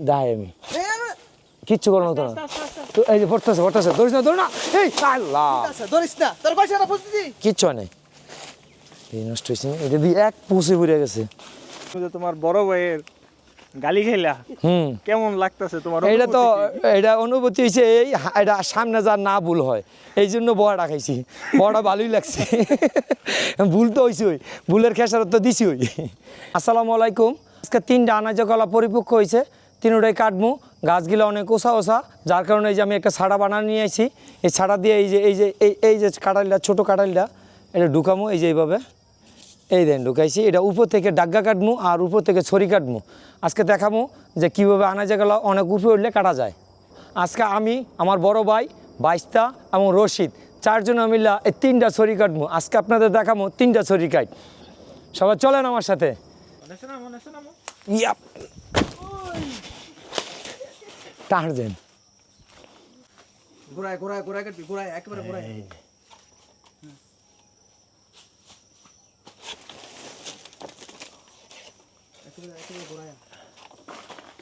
দাই আমি। কিচ্ছু করানো হতো না তো এই যে পড়তেছে পড়তেছে। ধরিস না ধর না। এই আল্লাহ। ধরিস না। তোর কইছে না কিচ্ছু হয় নাই। এই নষ্ট হয়েছে এটা দিয়ে এক পুষে পড়ে গেছে। তোমার বড় ভাইয়ের গালি খাইলা হুম। কেমন লাগতেছে তোমার এটা তো এটা অনুভূতি হয়েছে এই হা- এটা সামনে যা না ভুল হয়। এই জন্য বড়াটা খাইছি। বড়া ভালোই লাগছে। ভুল তো হয়েছে ওই। ভুলের খেসারত তো দিছি ওই। আসসালামু আলাইকুম। আজকে তিনটা আনাজ কলা পরিপক্ক হয়েছে, তিনটাই কাটমু। গাছগুলো অনেক ওষা ওষা যার কারণে এই যে আমি একটা ছাড়া বানা নিয়ে আসি এই ছাড়া দিয়ে এই যে এই যে এই এই যে কাটালটা ছোটো কাটালটা এটা ঢুকামো এই যে এইভাবে। এই দেন ঢুকাইছি, এটা উপর থেকে ডাগ্গা কাটমু আর উপর থেকে ছড়ি কাটমু। আজকে দেখামু যে কীভাবে আনাজেগুলো অনেক উপরে উঠলে কাটা যায়। আজকে আমি, আমার বড় ভাই, বাইস্তা এবং রশিদ, চারজন মিল্লা এই তিনটা ছড়ি কাটমু। আজকে আপনাদের দেখামু তিনটা ছড়ি কাট। সবাই চলেন আমার সাথে। কাটবি একেবারে ঘোরায়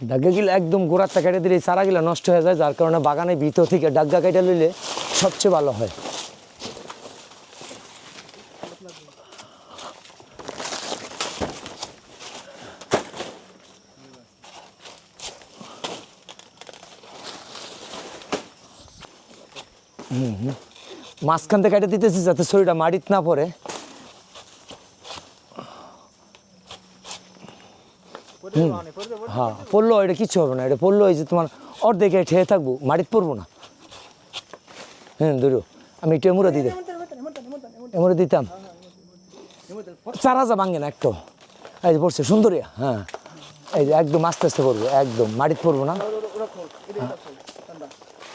ডাগ্গা গিলা একদম গোড়ারটা কেটে দিলে চারাগুলো নষ্ট হয়ে যায় যার কারণে বাগানে ভিতর থেকে ডাগ্গা কেটে লইলে সবচেয়ে ভালো হয়। মাঝখান থেকে কেটে দিতেছি যাতে শরীরটা মাটিত না পড়ে। যাব। হ্যাঁ পড়ল এটা কিচ্ছু হবে না এটা পড়ল এই যে তোমার অর্ধেকে ঠেয়ে থাকব মাটিতে পড়ব না। হ্যাঁ ধরো আমি একটু এমুরে দিতে এমুরে দিতাম। চার হাজার ভাঙে না একটু। এই যে পড়ছে সুন্দরিয়া হ্যাঁ। এই যে একদম আস্তে আস্তে পড়ব একদম। মাটিতে পড়ব না?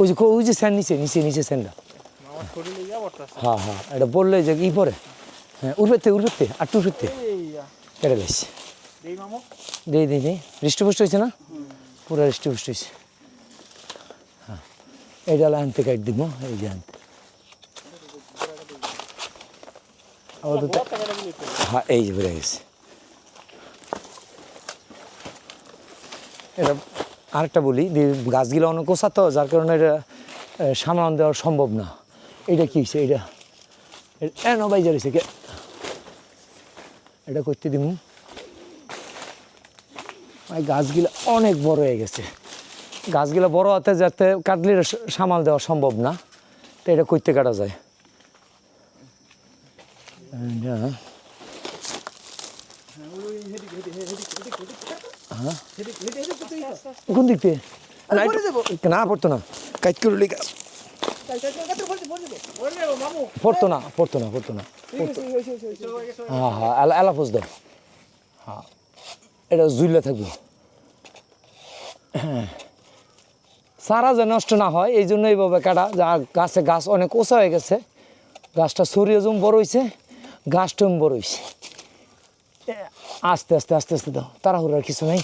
ওই যে ওই যে স্যান্ড নিচে নিচে নিচে স্যান্ডটা। হ্যাঁ হ্যাঁ এটা বললে যে ই পরে? হ্যাঁ উঠবে উঠবে আর টু উঠবে এই ইয়া, কেটে গেছে দিই দিই দিই। হৃষ্টপুষ্ট হয়েছে না? পুরো হৃষ্টপুষ্ট হয়েছে। হ্যাঁ এইটা আনতে কাট দিব এই যে আনতে। হ্যাঁ এই যে বেড়ে গেছে। এটা আরেকটা বলি গাছগুলো অনেক কোষা তো যার কারণে এটা এ, সামাল দেওয়া সম্ভব না। এটা কি হয়েছে এটা এন বাইজার হয়েছে কে? এটা করতে দিব গাছগুলো অনেক বড় হয়ে গেছে। গাছগুলো বড় হতে যাতে কাটলে সামাল দেওয়া সম্ভব না। তো এটা করতে কাটা যায়? কোন দিক থেকে না, পড়তো না। কাজ মামু। পড়তো না পড়তো না পড়তো না। হ্যাঁ হ্যাঁ এলা এলা দাও। হ্যাঁ এটা জুইলে থাকব। হ্যাঁ সারা যে নষ্ট না হয় এই জন্য এইভাবে কাটা। যা গাছে গাছ অনেক ওষা হয়ে গেছে। গাছটা সরিয়ে যেমন বড় হয়েছে গাছটা বড় হয়েছে আস্তে আস্তে আস্তে আস্তে দাও। তাড়াহুড়ার কিছু নেই।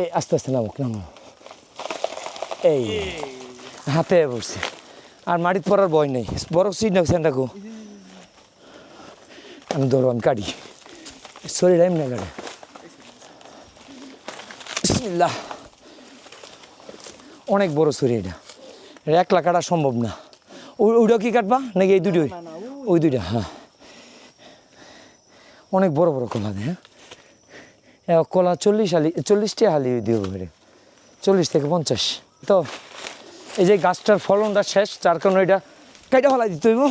এই, আস্তে আস্তে নামুক নামুক। এই, হাতে পড়ছে। আর মাটিতে পড়ার ভয় নেই। বড় সিট না সেন্টাকু আমি ধরো আমি কাটি শরীর এমনি কাটে বিসমিল্লাহ। অনেক বড় ছুরি এটা। এটা একলা কাটা সম্ভব না। ওই ওইটা কি কাটবা? নাকি এই দুটোই? ওই দুইটা হ্যাঁ। অনেক বড় বড় কলা দেয় হ্যাঁ। কলা চল্লিশ হালি চল্লিশটি হালি দিব এর চল্লিশ থেকে পঞ্চাশ। তো এই যে গাছটার ফলনটা শেষ যার কারণে এটা কেটে ফেলাই দিতে হইব।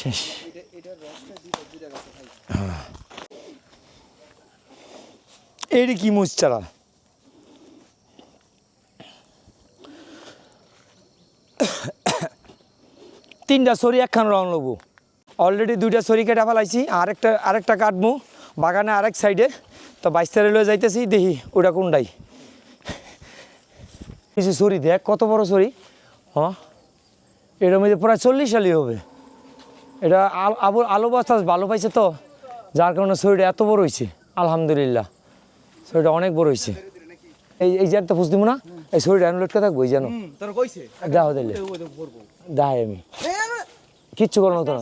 শেষ। হ্যাঁ। এইটা কি মুচ চারা তিনটা সরি একখান রং নেব অলরেডি দুইটা সরি কেটে ফেলাইছি, আরেকটা আরেকটা কাটবো। বাগানে আরেক সাইডে। তো বাইশ তারিখ লয়ে যাইতেছি, দেখি ওটা কোনটাই কিছু সরি দেখ, কত বড় সরি হ্যাঁ এটার মধ্যে প্রায় চল্লিশ সালই হবে। এটা আল- আলু বাস্তা ভালো পাইছে তো, যার কারণে শরীরটা এত বড় হয়েছে আলহামদুলিল্লাহ। শরীরটা অনেক বড় হয়েছে। এই এই যে একটা ফুস দিব না? এই শরীরটা লটকে থাকব এই জানো হুম তোর কইছে? দাও দিলে দাই আমি। কিচ্ছু করো না তো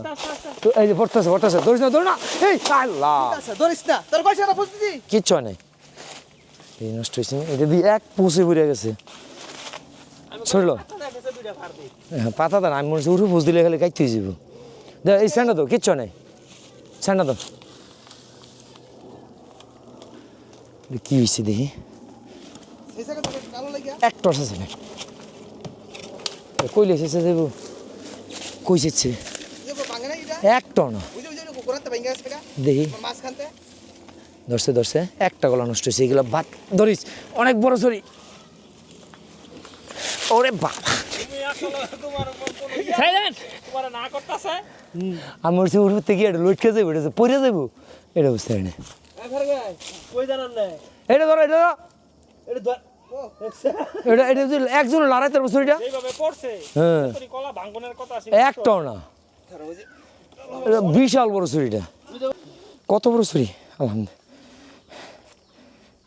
তো এই যে পড়তেছে পড়তেছে। ধরিস না ধর না। এই আল্লাহ। ধরিস না। তোর কইছে না বুঝতেছি কিচ্ছু নাই। এই নষ্ট হয়েছে? এটা দিয়ে এক পুষে পড়ে গেছে। সরল। হ্যাঁ পাতা দান আমি মনে হচ্ছে উঠে পুষ দিলে খালি কাইতে হয়ে যাব। দে এই স্যান্ডা তো কিচ্ছু নেই। স্যান্ডা তো এটা কি হয়েছে দেখি? এক টস আছে না? কইলে এসেছে দেবো? কই সেচ্ছে না এক টন দেখি। ধরছে ধরছে। একটা গলা নষ্ট হয়েছে এগুলো ভাত ধরিস অনেক বড় সরি ওরে বাবা। তুমি আসলে তোমার উপর কোনো ইয়া- তোমার না করতেছে আমি বলছি উঠতে এটা লটকে যাব এটা পরে যাব এটা বুঝতে পারি কই না এটা ধরো এটা এটা এটা একজন হ্যাঁ। তোর না। বিশাল বড় ছুরিটা কত বড় ছুরি? আলহামদুলিল্লাহ।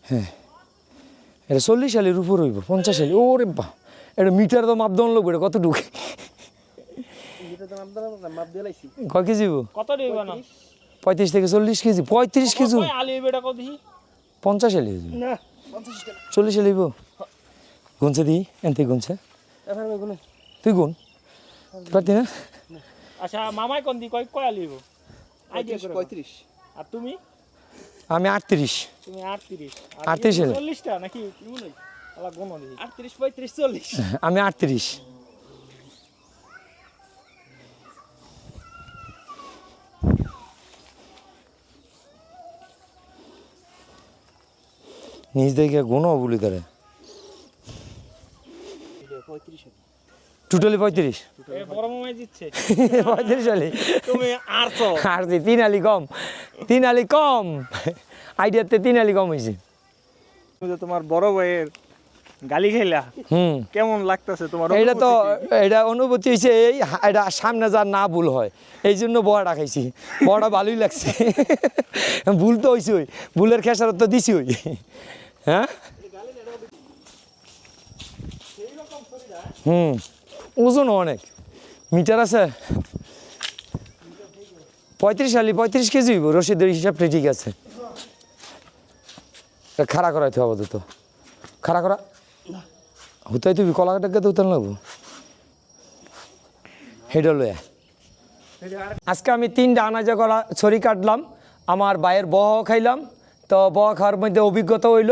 হ্যাঁ। এটা চল্লিশ সালের উপর হইব পঞ্চাশ সালে ওরে বা এটা মিটার তো মাপ দন লাগবে এটা কত ঢুকে কয় কেজি কত পঁয়ত্রিশ থেকে চল্লিশ কেজি পঁয়ত্রিশ কেজি। পঞ্চাশ সালে হইব। না 50 টাকা। চল্লিশ হইব গুনছে দিই এনতে গুনছে। তুই গুন। পারতি না? আচ্ছা মামাই কোন দি কই কই আলি হইব আইডিয়া করে 35 আর তুমি? আমি আটত্রিশ। তুমি 38 38 হলো। 40 নাকি আলা গোনো দিহি 38 35 40 আমি আটত্রিশ। নিজ দেখে গুণও বলি 35 টোটালি পঁয়ত্রিশ। পঁয়ত্রিশ আর যে তিন আলি কম। তিন আলি কম। আইডিয়াতে তিন আলি কম হয়েছে তোমার বড় ভাইয়ের গালি খাইলা হুম। কেমন লাগতেছে তোমার এটা তো এটা অনুভূতি হয়েছে এই এটা সামনে যার না ভুল হয়। এই জন্য বড়া খাইছি। বড়া ভালোই লাগছে। ভুল তো হয়েছে ভুলের খেসারত তো দিছি ওই। হ্যাঁ? হুম। ওজন অনেক। মিটার আছে? পঁয়ত্রিশ আলি, পঁয়ত্রিশ কেজি রশিদের হিসাবটা ঠিক আছে। খাড়া করাইতে হবে তো খাড়া করা? হুতাই তুই কলাটাকে তো উতান লাগবো হেডো লয়া। আজকে আমি তিনটা আনাজা করা ছড়ি কাটলাম। আমার বায়ের বহ খাইলাম। তো বহ খাওয়ার মধ্যে অভিজ্ঞতা হইল।